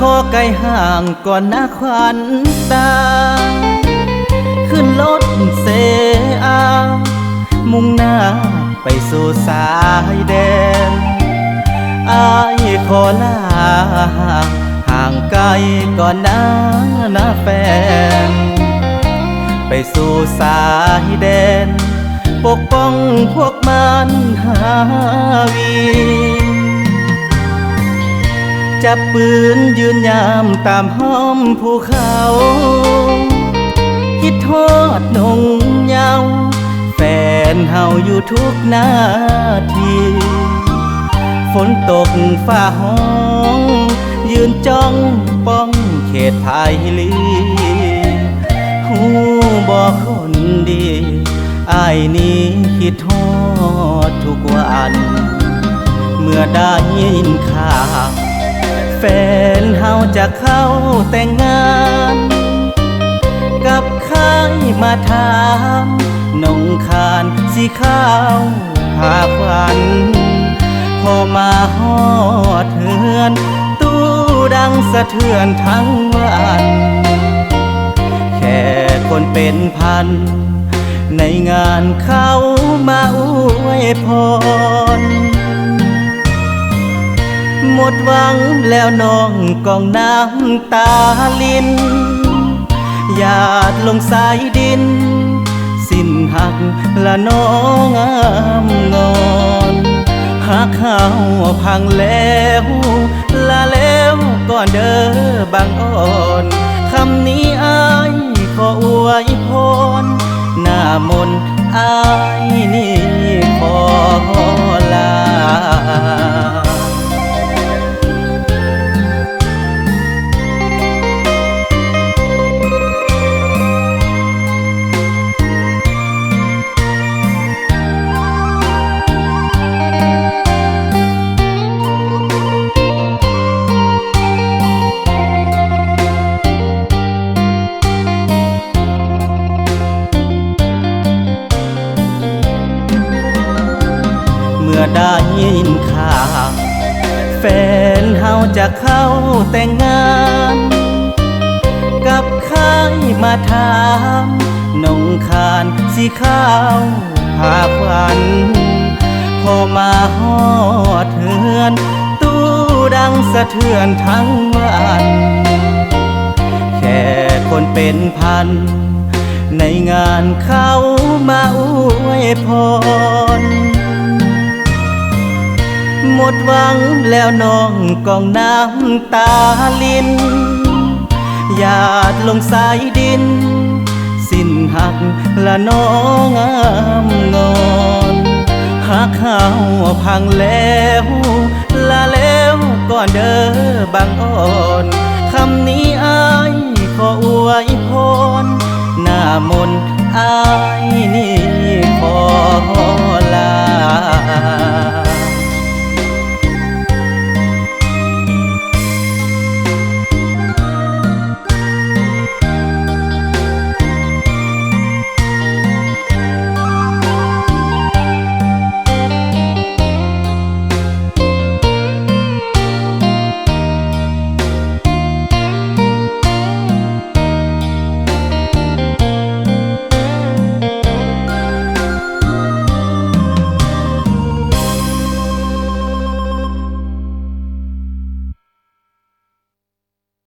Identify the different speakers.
Speaker 1: ขอไกลห่างก่อนนะควันตา ขึ้นรถเซอา มุ่งหน้าไปสู่สายแดนอายขอลาห่างไกลก่อนนะนะแฟน ไปสู่สายแดน ปกป้องพวกมันหาวี จับปืนยืนยามตามห้อมภูเขา คิดทอดนงเยาแฟนเฮาอยู่ทุกนาที ฝนตกฝ้าห้อง ยืนจ้องป้องเขตภายลีหูบอกคนดีอายนี้คิดทอดทุกวัน เมื่อได้ยินข่าว ฟนเฮาจะเข้าแต่งงาน กับข้ายมาถามนงคานสีข้าวพาควันพอมาฮอดเทือน ตู้ดังสะเทือนทั้งวันแค่คนเป็นพัน ในงานเขามาอวยพร หมดหวังแล้วน้องกองน้ำตาลินหยาดลงสายดิน สิ้นหักละน้องงามงอนหักเขาพังแล้วลาแล้วก่อนเด้อบางอ่อนคำนี้อายขออวยพรหน้ามนอายนี่ขอ ได้ยินข่าวแฟนเฮาจะเข้าแต่งงาน กับข้ายมาถามนงคานสีข้าวพาควันพอมาฮอดเทือน ตู้ดังสะเทือนทั้งวันแค่คนเป็นพัน ในงานเขามาอวยพร หมดหวังแล้วน้องกองน้ำตาลินหยาดลงสายดิน สิ้นหักละน้องงามงอนหักเขาพังแล้ว ละแล้วก่อนเด้อบางอ่อน